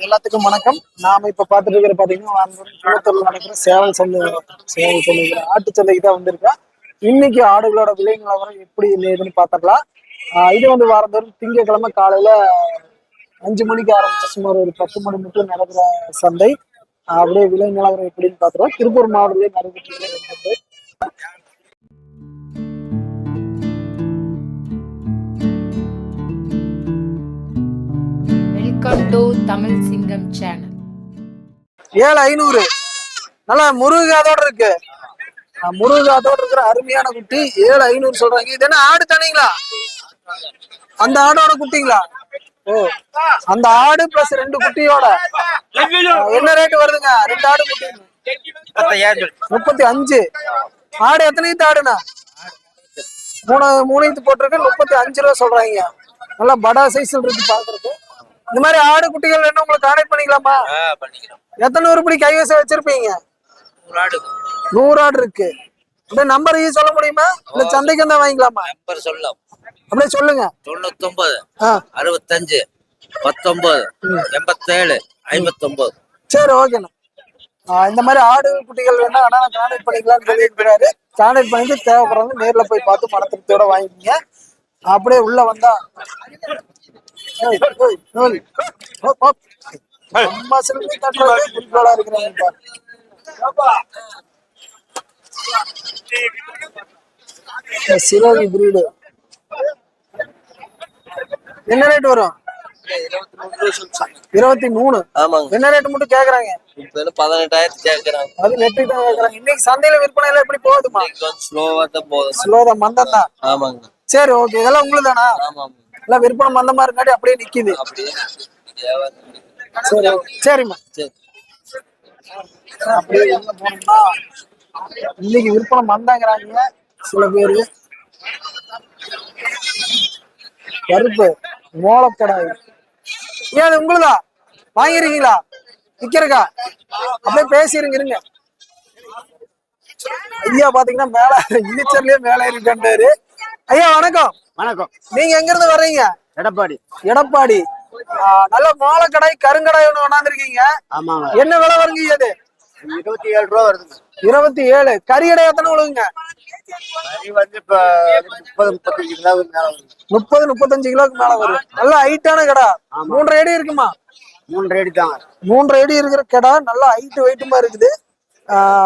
எல்லாத்துக்கும் வணக்கம். நாம இப்ப பாத்துட்டு இருக்கிற பாத்தீங்கன்னா குளத்தூர்ல நடக்கிற சேவல் சந்தை சேவல் சந்தைங்கிற ஆட்டு சந்தைக்கு தான் வந்திருக்கோம் இன்னைக்கு ஆடுகளோட விலை நிலவரம் எப்படி ஏதுன்னு பாத்திரலாம் இது வந்து வாரந்தோறும் திங்கட்கிழமை காலையில அஞ்சு மணிக்கு ஆரம்பிச்ச சுமார் ஒரு பத்து மணி மட்டும் நடக்கிற சந்தை. அப்படியே விலை நிலவரம் எப்படின்னு பாத்துருவோம் திருப்பூர் மாவட்டத்திலே நடைபெற்று ஆட்டோ தமிழ் சிங்கம் சேனல் ஏழு ஐநூறு. நல்லா முருகாதோட இருக்கு. முருகாதோட இருக்கிற அருமையான குட்டி ஏழு ஐநூறு சொல்றாங்க. இது என்ன ஆடு தானீங்களா? அந்த ஆடோட குட்டிங்களா? ஓ அந்த ஆடு பிளஸ் ரெண்டு குட்டியோட. என்ன ரேட் வருதுங்க? ரெண்டு ஆடு குட்டி. முப்பத்தி அஞ்சு. ஆடு எத்தனை ஆடுனா மூணு மூணு போட்டிருக்கு. முப்பத்தி அஞ்சு ரூபா சொல்றாங்க. நல்லா படா சைஸ்ல இருக்கு பாக்குறதுக்கு. இந்த மாதிரி ஆடு குட்டிகள் என்ன உங்களுக்கு கான்டாக்ட் பண்ணிக்கலாமா? எத்தனை உருப்படி கைவசம் வச்சிருப்பீங்க? நூறு ஆடு இருக்கு. அப்படியே நம்பர் சொல்ல முடியுமா? இல்ல சந்தைக்கு வந்தா வாங்கிக்கலாமா? நம்பர் சொல்லலாம். அப்படியே சொல்லுங்க. தொண்ணூத்தொன்பது ஆ. அறுபத்தஞ்சு பத்தொன்பது எண்பத்தேழு ஐம்பத்தொன்பது சரி ஓகேண்ணா இந்த மாதிரி ஆடு குட்டிகள் வேணா ஆனா கான்டாக்ட் பண்ணிக்கலாம்னு சொல்லியிருக்கிறாரு. கான்டாக்ட் பண்ணிட்டு தேவைப்படுறவங்க நேர்ல போய் பார்த்து மனத்திருப்தியோட வாங்கிக்கங்க. அப்படியே உள்ள வந்தா. சிலுவை தட்டுறது குறிக்கோளா இருக்கிறாங்க பிரீடு என்ன ரேட் வரும்? இருபத்தி மூணு. ஆமாங்க. என்ன ரேட் மட்டும் கேக்குறாங்க? பதினெட்டாயிரத்து கேட்கறாங்க அது நெட்டு தான் கேக்குறாங்க. இன்னைக்கு சந்தையில விற்பனை எல்லாம் எப்படி போகுதுமா? ஸ்லோவா தான் போதும் ஸ்லோதா மந்தம் தான் ஆமாங்க. சரி ஓகே இதெல்லாம் உங்களுக்கு தானா எல்லாம் விற்பனை மந்தமா இருக்காட்டி அப்படியே நிக்குது. சரி. சரிம்மா. சரி அப்படியே போனோம்னா இன்னைக்கு விற்பனை மந்தாங்கிறாங்க சில பேரு. கருப்பு மோளக்கடாய் ஏன் அது உங்களுதா? வாங்கிருக்கீங்களா? விக்கிறக்கா? அப்படியே பேசிருங்க இருங்க. ஐயா பாத்தீங்கன்னா மேல ஈச்சர்லயே மேல இருக்காரு ஐயா வணக்கம். வணக்கம். நீங்க எங்க இருந்து வர்றீங்க? எடப்பாடி. எடப்பாடி. நல்ல மோளக்கடாய் கருங்கடாய் ஒண்ணு கொண்டாந்துருக்கீங்க ஆமாங்க. என்ன விலை வருங்க இது? இருபத்தி ஏழு ரூபா வருதுங்க. இருபத்தி ஏழு. கறியடை எத்தனை விழுகுங்க? கறி வந்து இப்ப முப்பது முப்பத்தஞ்சு மேல வருது. முப்பது முப்பத்தஞ்சு கிலோக்கு மேல வரும் நல்ல ஹைட்டான கடா. மூன்றரை அடி இருக்குமா? மூணு ரேடி தாங்க. மூன்றரை அடி இருக்கிற கடா. நல்ல ஹைட் வெயிட்டுமா இருக்குது.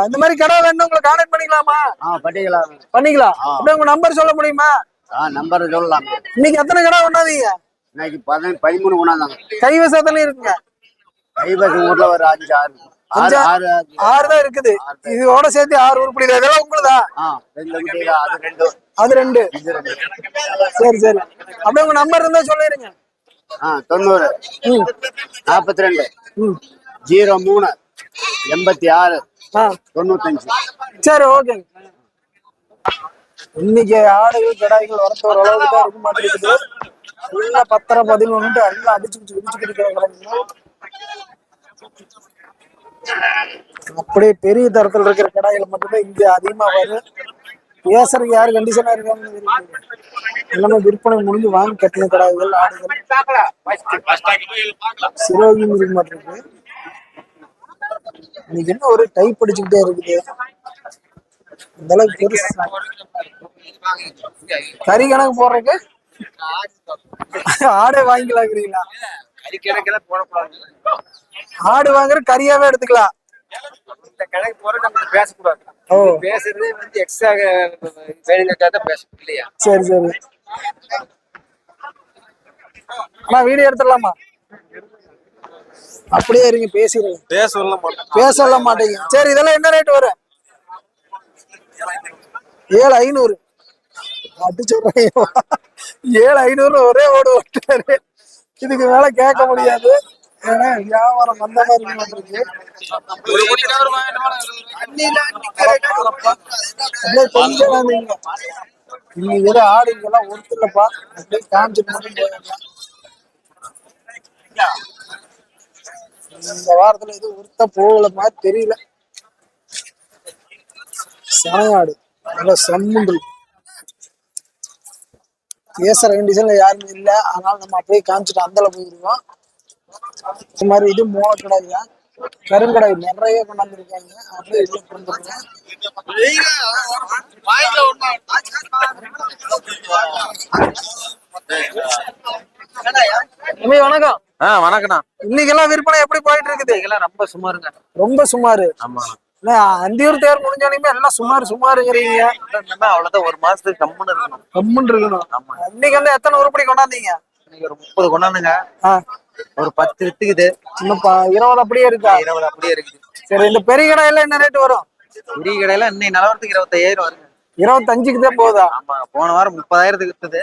இந்த மாதிரி கடை வேணும் உங்களை கான்டாக்ட் பண்ணிக்கலாமா? ஆ பட்டிக்கலாம் பண்ணிக்கலாம். அப்படியே உங்க நம்பர் சொல்ல முடியுமா? ஆ நம்பர் சொல்லலாம். இன்னைக்கு எத்தனை கடை கொண்டாதீங்க இன்னைக்கு பதிமூணு கொண்டாந்தாங்க கைவசத்துலயும் இருக்குங்க கைபஸ் ஊர்ல ஒரு அஞ்சு ஆறு. ஆறு தான் இருக்குது. இதோட சேர்த்து ஆறு உருப்படி. இதெல்லாம் உங்களுதா? அது ரெண்டு. சரி சரி. அப்படியே உங்க நம்பர் இருந்தா சொல்லிருங்க. தொண்ணூறு. நாற்பத்தி ரெண்டு. ஜீரோ மூணு. எண்பத்தி ஆறு. சரி ஓகேங்க இன்னைக்கு ஆடுகள் கடாய்கள் வரத்து ஒரு அளவுக்கு தான் இருக்க மாட்டேங்குது. ஃபுல்லா பத்தரை பதினொன்று எல்லாம் அடிச்சு பிடிச்சு இடிச்சுக்கிட்டு இருக்கிறாங்க அப்படியே பெரிய தரத்துல இருக்கிற கடாய்கள் மட்டும்தான் இங்க அதிகமா வரும் பேசுறதுக்கு யாரு கண்டிஷனா இருக்காங்கன்னு எல்லாமே விற்பனை முடிஞ்சு வாங்கி கட்டின கடாய்கள் ஆடுகள். சிரோகி இருக்க மாட்டேங்குது. இன்னைக்கு என்ன ஒரு டைப் அடிச்சுக்கிட்டே இருக்குது? இந்த அளவுக்கு கறி கணக்கு போடுறதுக்கு ஆடே வாங்கிக்கலாங்கிறீங்களா? போடக்கூடாது ஆடு வாங்குற கறியாவே எடுத்துக்கலாம். இந்த கணக்கு போற நம்ம பேசக்கூடாது. பேசுறது வந்து எக்ஸ்ட்ரா வேணுங்கிறதா தான் பேசணும் இல்லையா? சரி சரி. அண்ணா வீடியோ எடுத்துடலாமா? அப்படியே இருங்க பேசிடுங்க. பேச சொல்ல மாட்டேன். பேச சொல்ல மாட்டீங்க. சரி இதெல்லாம் என்ன ரேட் வரும்? ஏழு ஐநூறு. அடிச்சுடுறேன் ஏழு ஐநூறு ஒரே ஓடு ஓட்டுறாரு இதுக்கு மேல கேட்க முடியாது. ஏன்னா வியாபாரம் வந்த மாதிரி இருக்க மாட்டிருக்கு அப்படியே கொஞ்சம் வந்தீங்க இன்னைக்கு ஏதோ ஆடுங்கெல்லாம் ஒருத்தலப்பா அப்படியே காமிச்சிட்டு மட்டும் இந்த வாரத்துல எதுவும் உருத்த போகல மாதிரி தெரியல. சனையாடு நல்ல சம்முண்டு. பேசுற கண்டிஷன்ல யாருமே இல்ல. அதனால நம்ம அப்படியே காமிச்சிட்டு அந்தல போயிருக்கோம் இந்த மாதிரி இது மூல கடாய்யா கருங்கடாய் நிறைய கொண்டாந்துருக்காங்க. அப்படியே இதுல கொண்டு வணக்கம். ஆ வணக்கண்ணா இன்னைக்கெல்லாம் விற்பனை எப்படி போயிட்டு இருக்குது இதெல்லாம் ரொம்ப சுமாருங்க. ரொம்ப சுமாரு. ஆமா. அந்தியூர் தேர் முடிஞ்சோனையுமே எல்லாம் சுமார் சுமாருங்கிறீங்க. இன்னும் அவ்வளவுதான் ஒரு மாசத்துக்கு கம்முன்னு இருக்கணும். கம்முன்னு இருக்கணும். ஆமா. இன்னைக்கு வந்து எத்தனை உருப்படி கொண்டாந்தீங்க? இன்னைக்கு ஒரு முப்பது கொண்டாந்துங்க. ஒரு பத்து வித்துக்குது. இன்னும் இருபது அப்படியே இருக்கா? இருபது அப்படியே இருக்குது. சரி இந்த பெரிய கடையில என்ன ரேட் வரும்? பெரிய கடையில இன்னைக்கு நிலவரத்துக்கு இருபத்தையாயிரம் வருங்க. இருபத்தஞ்சுக்கு தான் போகுதா ஆமா போன வாரம் முப்பதாயிரத்துக்கு வித்துது.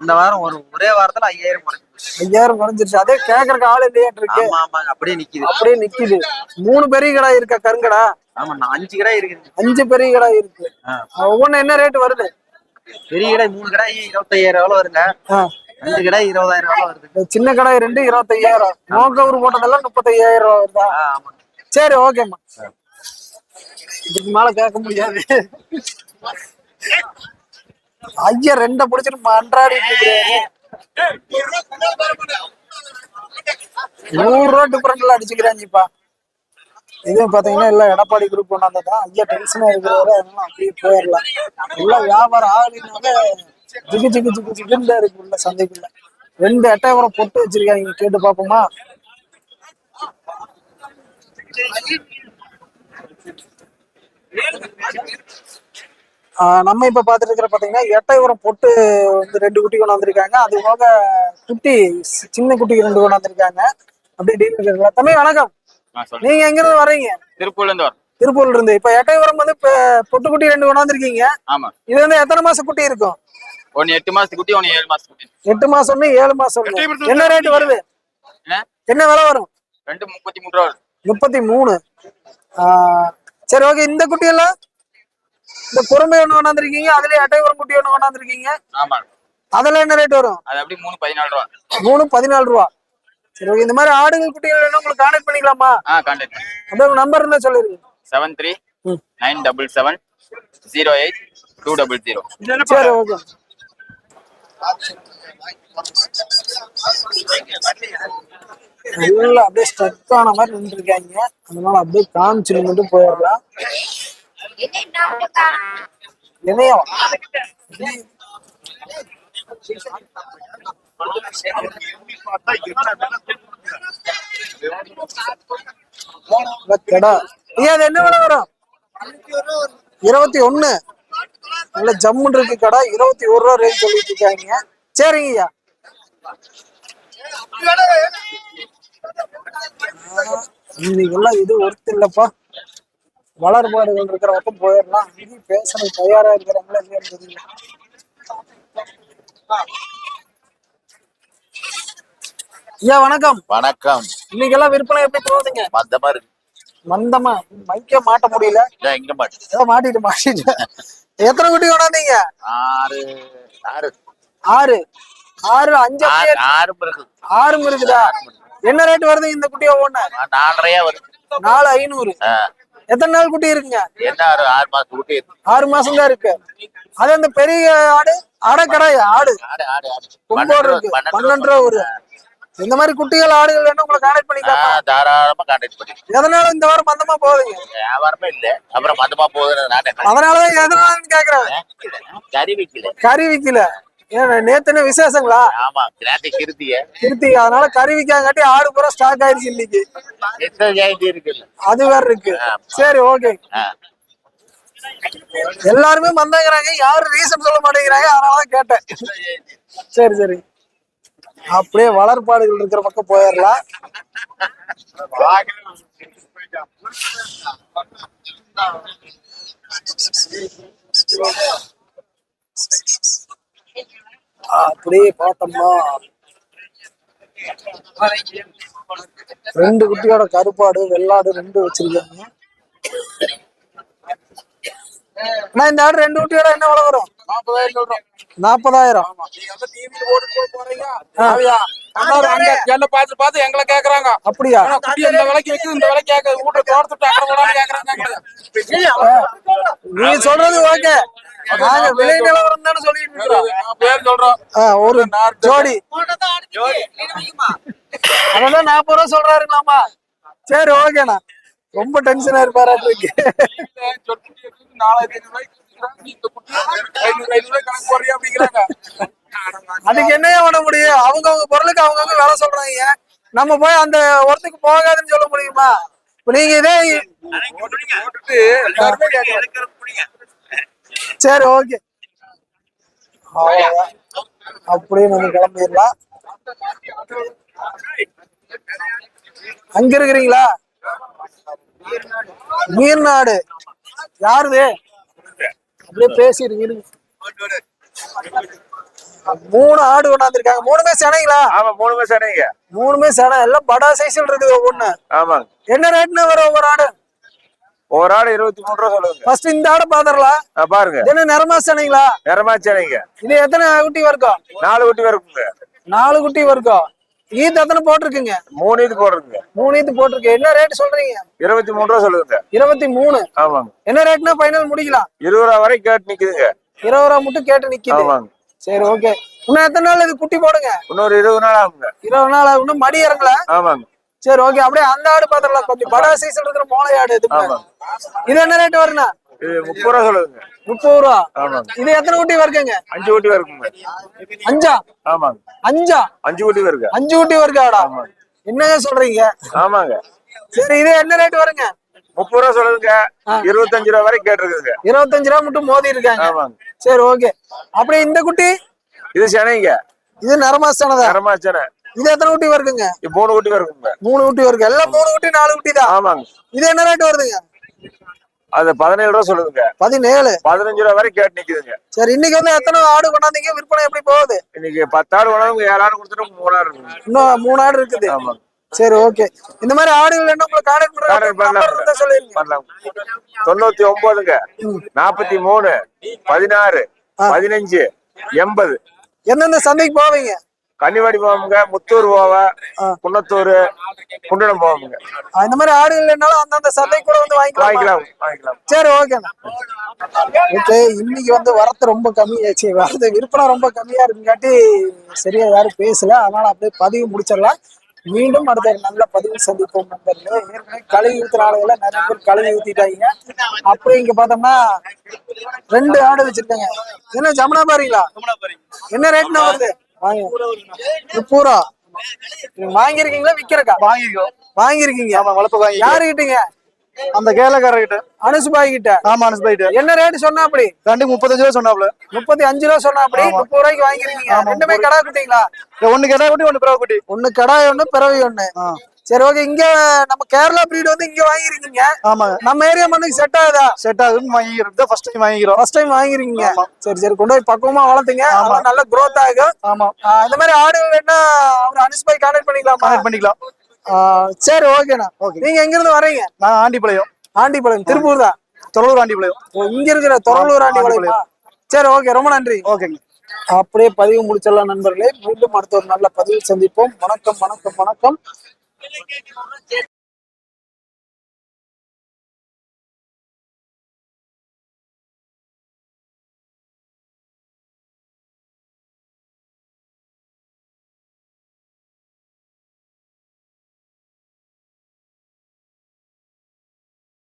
இந்த வாரம் ஒரு ஒரே வாரத்துல ஐயாயிரம் குறைஞ்சிருச்சு. ஐயாயிரம் குறைஞ்சிருச்சு. அதே கேக்குறக்கு ஆள் இல்லையாட்டு இருக்கு ஆமா அப்படியே நிக்குது. அப்படியே நிக்குது. மூணு பெரிய கடை இருக்கா கருங்கடா? ஆமா நான் அஞ்சு கடை இருக்குது. அஞ்சு பெரிய கடை இருக்கு. ஒவ்வொன்னு என்ன ரேட் வருது? பெரிய கடை மூணு கடை இருபத்தையாயிரம் எவ்வளவு வருங்க? அஞ்சு கடை இருபதாயிரம் எவ்வளவு வருது? சின்ன கடை ரெண்டு இருபத்தையாயிரம். நோக்கவர் போட்டதெல்லாம் முப்பத்தையாயிரம் ரூபா வருதா? சரி ஓகேம்மா. இதுக்கு மேல கேட்க முடியாது. ஐயா ரெண்ட புடிச்சிட்டு மன்றாடி நூறு ரூபா டிஃபரெண்ட்ல அடிச்சுக்கிறாங்கப்பா இதே பாத்தீங்கன்னா எல்லாம் எடப்பாடி குரூப் கொண்டாந்ததான் ஐயா டென்ஷனா இருக்கிறவரை எல்லாம் அப்படியே போயிடலாம். எல்லாம் வியாபாரம் ஆகலினால ஜிக்கு ஜிக்கு ஜிக்கு ஜிகுன்னு தான் இருக்கு உள்ள சந்தைக்குள்ள. ரெண்டு எட்டாயிரம் பொட்டு வச்சிருக்காங்க. கேட்டு பாப்போமா ஆஹ் நம்ம இப்ப பாத்துட்டு இருக்கிற பாத்தீங்கன்னா எட்டாயிரம் பொட்டு வந்து ரெண்டு குட்டி கொண்டாந்துருக்காங்க. அது போக குட்டி சி- சின்ன குட்டி ரெண்டு கொண்டாந்துருக்காங்க. அப்படியே டீல் இருக்கிறீங்களா தம்பி வணக்கம். நீங்க எங்க இருந்து வர்றீங்க? திருப்பூர்ல இருந்து வரோம் திருப்பூர்ல இருந்து இப்ப எட்டாயிரம் வந்து இப்ப பொட்டு குட்டி ரெண்டு கொண்டாந்துருக்கீங்க. ஆமா. இது வந்து எத்தனை மாசம் குட்டி இருக்கும்? ஒன்னு எட்டு மாசத்துக்கு குட்டி ஒன்னு ஏழு மாசத்துக்கு குட்டி. எட்டு மாசம் ஒண்ணு, ஏழு மாசம் ஒண்ணு. என்ன ரேட் வருது? என்ன விலை வரும்? ரெண்டு முப்பத்தி மூணு ரூபா. முப்பத்தி மூணு. ஆஹ் சரி ஓகே இந்த குட்டி எல்லாம்? இந்த குறும்பை ஒண்ணு கொண்டாந்துருக்கீங்க அதுலயே எட்டாயிரம் குட்டி ஒண்ணு கொண்டாந்துருக்கீங்க. ஆமா அதெல்லாம் என்ன ரேட் வரும்? அது அப்படியே மூணு பதினாலு ரூபா. மூணு பதினாலு ரூபா. சரி ஓகே இந்த மாதிரி ஆடுகள் குட்டிகள் வேணும் உங்களுக்கு கான்டாக்ட் பண்ணிக்கலாமா? ஆ கான்டாக்ட் அப்படியே உங்க நம்பர் இருந்தா சொல்லிருங்க. Seven three. Nine double seven zero eight two double zero சரி ஓகே எல்லாம் அப்படியே ஸ்டக் ஆன மாதிரி நின்று இருக்காங்க அதனால அப்படியே காமிச்சு மட்டும் போயிடலாம். இணையம் அது என்ன விலை வரும் இருபத்தி ஒண்ணு. நல்ல ஜம்முன்னு இருக்கு கடை. இருபத்தி ஒரு ரூபா ரேட் சொல்லிட்டு இருக்காங்க. சரிங்க ஐயா. ஆஹ், இன்னைக்கெல்லாம் இது ஒர்த்து இல்லப்பா. வளர்பாடுகள் இருக்கிற பக்கம் போயிடலாம். இது பேசுறது தயாரா இருக்கிறாங்களா இல்லையான்னு தெரியல. ஐயா வணக்கம். வணக்கம். இன்னைக்கெல்லாம் விற்பனை எப்படி போகுதுங்க மந்தமா இருக்கு. மந்தமா. மைக்க மாட்ட முடியல. இதோ இங்க மாட்டு. ஏதோ மாட்டிட்டு மாட்டிட்டு. எத்தனை குட்டி கொண்டாந்தீங்க? ஆறு ஆறு. ஆறு. ஆறு அஞ்சு ஆறு ஆறு இருக்கு. ஆறும் இருக்குதா? என்ன ரேட் வருது இந்த குட்டி ஒவ்வொன்னு? நாலரையா வருது. நாலு ஐநூறு. எத்தனை நாள் குட்டி இருக்குங்க? ஆறு மாசம் குட்டி இருக்கு? ஆறு மாசம் தான் இருக்கு. அது அந்த பெரிய ஆடு அடக்கடை ஆடு. ஆடு ஆடு இருக்கு. பன்னெண்டு ரூபா ஒரு இந்த மாதிரி குட்டிகள் ஆடுகள் வேணும் உங்களை கான்டாக்ட் பண்ணிக்கலாமா? தாராளமா கான்டாக்ட் பண்ணி எதனால இந்த வாரம் மந்தமா போகுதுங்க வியாபாரமே இல்ல. அப்புறம் மந்தமா போகுதுன்னு நானே அதனாலதான் எதனாலன்னு கேக்குறேன். கறி வைக்கல. கறி விக்கல. ஏன் நேத்துன்னு விசேஷங்களா? ஆமா கிராந்தி கிருத்திய. திருத்தி அதனால கறி விக்காங்காட்டி ஆடு பூரா ஸ்டாக் ஆயிடுச்சு இன்னைக்கு. அது வேற இருக்கு. சரி ஓகே. எல்லாருமே மந்தங்கிறாங்க யாரும் ரீசன் சொல்ல மாட்டேங்கிறாங்க. அதனாலதான் கேட்டேன். சரி சரி. அப்படியே வளர்ப்பாடுகள் இருக்கிற பக்கம் போயிடலாம். அப்படியே பார்த்தோம்னா ரெண்டு குட்டியோட கருப்பாடு வெள்ளாடு ரெண்டு வச்சிருக்காங்க. அண்ணா இந்த ஆடு ரெண்டு குட்டியோட என்ன விலை வரும்? நாற்பதாயிரம். பார்த்து பார்த்து எங்களை கேக்குறாங்க. அப்படியா? இந்த விலைக்கு வைக்குது இந்த விலை கேட்க வீட்டு தோட்டத்துட்டு அக்கறை கேக்குறாங்க நீ சொல்றது ஓகே. நாங்க விலை நிலவரம் தானே சொல்லிட்டு இருக்கிறோம். ஆ, ஒரு ஜோடி. அதெல்லாம் நாற்பது ரூபா சொல்றாருங்களாமா சரி ஓகேண்ணா. ரொம்ப டென்ஷனா இருப்பாராட்டு அதுக்கு என்னையா பண்ண முடியும்? அவங்கவங்க பொருளுக்கு அவங்கவங்க வேலை சொல்றாங்க. நம்ம போய் அந்த ஒருத்துக்கு போகாதுன்னு சொல்ல முடியுமா? நீங்க இதே சரி ஓகே. அப்படியே நம்ம கிளம்பிடலாம். அங்க இருக்கிறீங்களா? மீர்நாடு. யாருது? அப்படியே இருங்க. மூணு ஆடு கொண்டாந்துருக்காங்க. மூணுமே சனைங்களா? ஆமா மூணு மாசம் சரிங்க மூணுமே சனை. எல்லாம் படா சைஸ்ல இருக்குது ஒவ்வொன்னு. ஆமாங்க. என்ன ரேட்னு வரும் ஒவ்வொரு ஆடு? ஒரு ஆடு இருபத்தி மூணு ரூபா சொல்லுங்க. ஃபர்ஸ்ட் இந்த ஆடை பாத்திரலாம் பாருங்க. என்ன நிறமா சனைங்களா? நிறமா சரிங்க இது எத்தனை குட்டி வரைக்கும்? நாலு குட்டி வருக்குங்க. நாலு குட்டி வரைக்கும். ஈத்து எத்தனை போட்டிருக்குங்க? மூணு இது போடுறதுங்க மூணு ஈத்து போட்டிருக்கு. என்ன ரேட் சொல்றீங்க? இருபத்தி மூணு ரூபா சொல்லுங்க. இருபத்தி மூணு. ஆமாங்க. என்ன ரேட்னா ஃபைனல் முடிக்கலாம்? இருபது ரூபா வரைக்கும் கேட்டு நிக்குதுங்க. இருபது ரூபா மட்டும் கேட்டு நிக்குது. ஆமாங்க. சரி ஓகே இன்னும் எத்தனை நாள் இது குட்டி போடுங்க? இன்னொரு இருபது நாள் ஆகுங்க. இருபது நாள் ஆகும். மடி இறங்கல? ஆமாங்க. சரி ஓகே அப்படியே அந்த ஆடு பாத்திரலாம் கொஞ்சம் படா சைஸ்ல இருக்கிற மோளை ஆடு இது என்ன ரேட் இது முப்பது ரூபா சொல்லுங்க முப்பது ரூபா. இது எத்தனை குட்டி வருக்குங்க? அஞ்சு குட்டி வருக்குங்க. அஞ்சா? ஆமாங்க அஞ்சா? அஞ்சு குட்டி வருங்க அஞ்சு குட்டி வருது ஆடா. என்னங்க சொல்றீங்க? ஆமாங்க. சரி இது என்ன ரேட் வருங்க? முப்பது ரூபா சொல்லுங்க இருபத்தஞ்சு ரூபா வரைக்கும் கேட்டிருக்குதுங்க. இருபத்தஞ்சு ரூபா மட்டும் மோதி இருக்காங்க. ஆமாங்க. சரி ஓகே அப்படியே இந்த குட்டி? இது சென்னைங்க இது நரமாசானதா நிறமா சென்னை இது எத்தனை குட்டி வருதுங்க? மூணு குட்டி வருக்குங்க மூணு குட்டி வருது. எல்லாம் மூணு குட்டி நாலு குட்டி தான். ஆமாங்க. இது என்ன ரேட் வருதுங்க? அது பதினேழு ரூபா சொல்லுங்க பதினேழு? பதினஞ்சு ரூபா வரைக்கும் கேட்டு நிக்குதுங்க. சரி இன்னைக்கு வந்து எத்தனை ஆடு கொண்டாந்தீங்க? விற்பனை எப்படி போகுது? இன்னைக்கு பத்தாடு உணவு ஏழாடு கொடுத்துட்டு மூணாடு இருக்குங்க. இன்னும் மூணு ஆடு இருக்குது. ஆமாங்க. சரி ஓகே. இந்த மாதிரி ஆடுகள் என்ன உங்களை கான்டாக்ட் பண்ணலாம். பண்ணலாம். தொண்ணூத்தி ஒன்பதுங்க. நாற்பத்தி மூணு பதினாறு பதினஞ்சு எண்பது. எந்தெந்த சந்தைக்கு போவீங்க? கன்னிவாடி போவோமுங்க முத்தூர் போவேன் குன்னத்தூர் குண்டடம் போவோமுங்க. இந்த மாதிரி ஆடுகள் என்னாலும் அந்தந்த சந்தைக்கு கூட வந்து வாங்கிக்கலாம். வாங்கிக்கலாம் வாங்கிக்கலாம். சரி ஓகேண்ணா ஓகே இன்னைக்கு வந்து வரத்து ரொம்ப கம்மியாச்சு வரது விற்பனை ரொம்ப கம்மியா இருக்குங்காட்டி சரியா யாரும் பேசல. அதனால அப்படியே பதிவு முடிச்சிடலாம். மீண்டும் அடுத்த நல்ல பதிவு சந்திப்போம் நண்பர்களே. ஏற்கனவே கழுவி ஊத்துற ஆளுகளை நிறைய பேர் கழுவி ஊத்திட்டாங்க. அப்படியே இங்க பார்த்தோம்னா ரெண்டு ஆடு வச்சிருக்காங்க. என்ன ஜமுனா பாருங்களா? என்ன ரேட்னா வருது? வாங்க. நீங்க வாங்கியிருக்கீங்களா விக்கிறக்கா? வாங்கிக்கோ. வாங்கியிருக்கீங்க. ஆமா வளர்ப்பு வாங்கி யாருக்கிட்டீங்க அந்த கேலக்காரர் கிட்ட அனுசுபாய் கிட்ட ஆமா அனுசு போயிட்டு என்ன ரேட் சொன்னா அப்படி ரெண்டு முப்பத்தஞ்சு ரூபா சொன்னாப்ல. முப்பத்தி அஞ்சு ரூபா சொன்னா அப்படி முப்பது ரூபாய்க்கு வாங்கிருக்கீங்க ரெண்டுமே கடா குட்டிங்களா ஒண்ணு கேட்டா குட்டி ஒண்ணு பிறகு குட்டி. ஒண்ணு கடாய் ஒண்ணு பிறவி ஒண்ணு. சரி ஓகே இங்க நம்ம கேரளா பிரீடு வந்து இங்க வாங்கிருக்கீங்க. ஆமாங்க நம்ம ஏரியா மண்ணுக்கு செட் ஆகுதா? செட் ஆகுதுன்னு வாங்கிக்கிறோம். ஃபர்ஸ்ட் டைம் வாங்கிக்கிறோம். ஃபர்ஸ்ட் டைம் வாங்கிருக்கீங்க. சரி சரி கொண்டு போய் பக்குவமா வளர்த்துங்க. அதெல்லாம் நல்ல growth ஆகும். ஆமா. இந்த மாதிரி ஆடுகள் வேணா அவர் அனுசுபாய் கான்டாக்ட் பண்ணிக்கலாமா? கனெக்ட் பண்ணிக்கலாம். சரி ஓகேண்ணா நீங்க எங்க இருந்து வர்றீங்க? நான் ஆண்டிப்பாளையம். ஆண்டிபாளையம் திருப்பூர் தான். தொலைவூர் ஆண்டிப்பாளையம். ஓ, இங்க இருக்கிற தொரலூர் ஆண்டிபாளையமா சரி ஓகே ரொம்ப நன்றி. ஓகேங்க அப்படியே பதிவு முடிச்சிடலாம் நண்பர்களே. மீண்டும் அடுத்த ஒரு நல்ல பதிவில் சந்திப்போம். வணக்கம் வணக்கம் வணக்கம். Iyo ngingo.